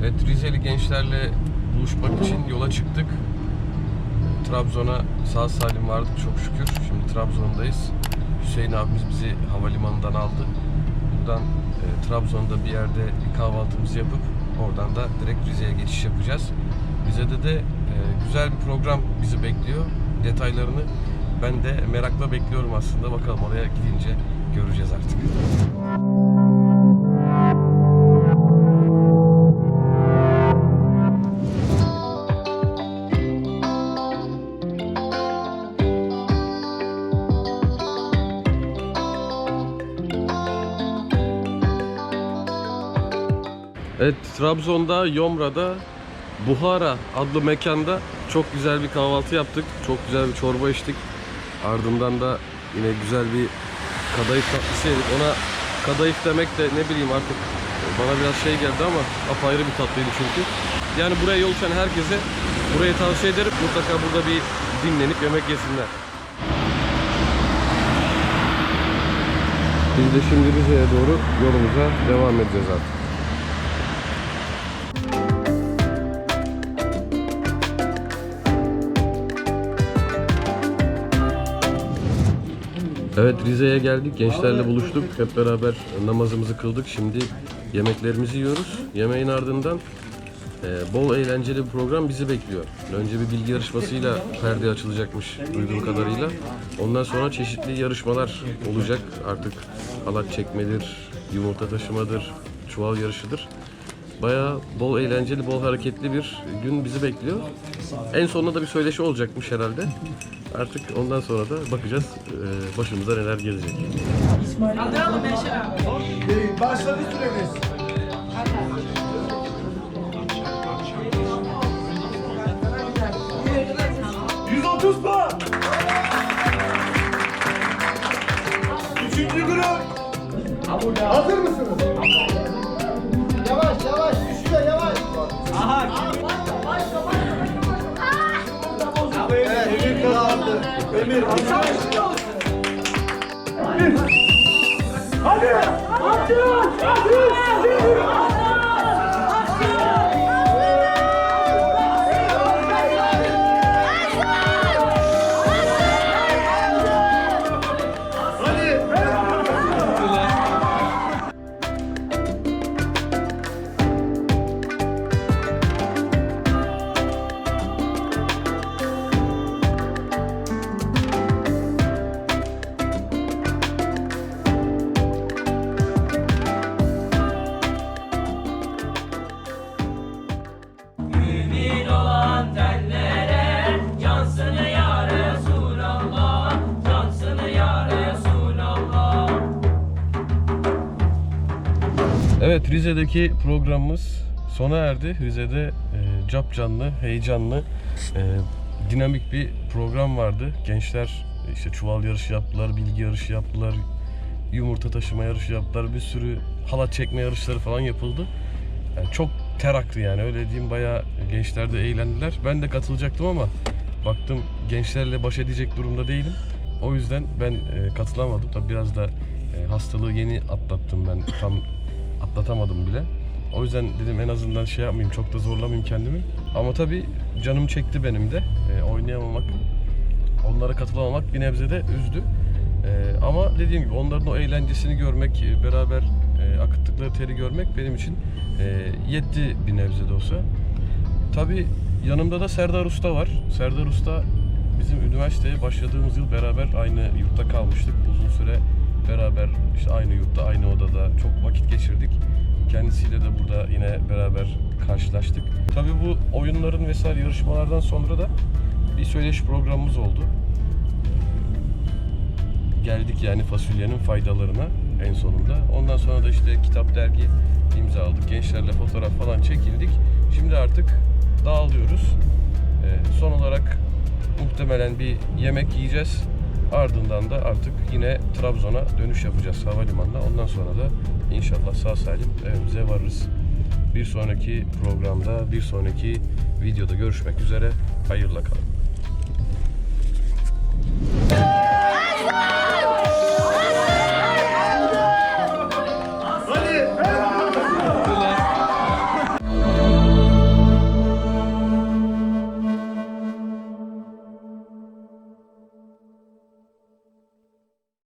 Evet Rizeli gençlerle buluşmak için yola çıktık. Trabzon'a sağ salim vardık çok şükür. Şimdi Trabzon'dayız. Hüseyin abimiz bizi havalimanından aldı. Buradan e, Trabzon'da bir yerde bir kahvaltımızı yapıp oradan da direkt Rize'ye geçiş yapacağız. Rize'de de e, güzel bir program bizi bekliyor. Detaylarını ben de merakla bekliyorum aslında. Bakalım oraya gidince göreceğiz artık. Evet Trabzon'da Yomra'da Buhara adlı mekanda çok güzel bir kahvaltı yaptık. Çok güzel bir çorba içtik. Ardından da yine güzel bir kadayıf tatlısı yedik. Ona kadayıf demek de ne bileyim artık bana biraz şey geldi ama apayrı bir tatlıydı çünkü. Yani buraya yol düşen herkese burayı tavsiye ederim. Mutlaka burada bir dinlenip yemek yesinler. Biz de şimdi Rize'ye doğru yolumuza devam edeceğiz artık. Evet Rize'ye geldik. Gençlerle buluştuk. Hep beraber namazımızı kıldık. Şimdi yemeklerimizi yiyoruz. Yemeğin ardından e, bol eğlenceli bir program bizi bekliyor. Önce bir bilgi yarışmasıyla perde açılacakmış duyduğum kadarıyla. Ondan sonra çeşitli yarışmalar olacak. Artık halat çekmedir, yumurta taşımadır, çuval yarışıdır. Bayağı bol eğlenceli, bol hareketli bir gün bizi bekliyor. En sonunda da bir söyleşi olacakmış herhalde. Artık ondan sonra da bakacağız e, başımıza neler gelecek. Kaldıralım Beşir abi. Başladı süremiz. ...130 puan. Üçüncü grup. Hazır mısınız? Yavaş yavaş düşüyor yavaş. Evet, Emir kazandı. Emir hazır. Evet Rize'deki programımız sona erdi. Rize'de e, cap canlı, heyecanlı, e, dinamik bir program vardı. Gençler işte çuval yarışı yaptılar, bilgi yarışı yaptılar, yumurta taşıma yarışı yaptılar, bir sürü halat çekme yarışları falan yapıldı. Yani çok ter aktı yani öyle diyeyim bayağı gençler de eğlendiler. Ben de katılacaktım ama baktım gençlerle baş edecek durumda değilim. O yüzden ben e, katılamadım. Tabii biraz da e, hastalığı yeni atlattım ben tam atlatamadım bile. O yüzden dedim en azından şey yapmayayım çok da zorlamayayım kendimi. Ama tabii canım çekti benim de. E, oynayamamak, onlara katılamamak bir nebze de üzdü. E, ama dediğim gibi onların o eğlencesini görmek, beraber e, akıttıkları teri görmek benim için e, yetti bir nebze de olsa. Tabii yanımda da Serdar Usta var. Serdar Usta bizim üniversiteye başladığımız yıl beraber aynı yurtta kalmıştık. Uzun süre beraber işte aynı yurtta, aynı odada çok vakit geçirdik. Kendisiyle de burada yine beraber karşılaştık. Tabii bu oyunların vesaire yarışmalardan sonra da bir söyleşi programımız oldu. Geldik yani fasulyenin faydalarına en sonunda. Ondan sonra da işte kitap, dergi imza aldık. Gençlerle fotoğraf falan çekildik. Şimdi artık dağılıyoruz. Ee, son olarak muhtemelen bir yemek yiyeceğiz. Ardından da artık yine Trabzon'a dönüş yapacağız havalimanına. Ondan sonra da inşallah sağ salim evimize varırız. Bir sonraki programda, bir sonraki videoda görüşmek üzere. Hayırla kalın.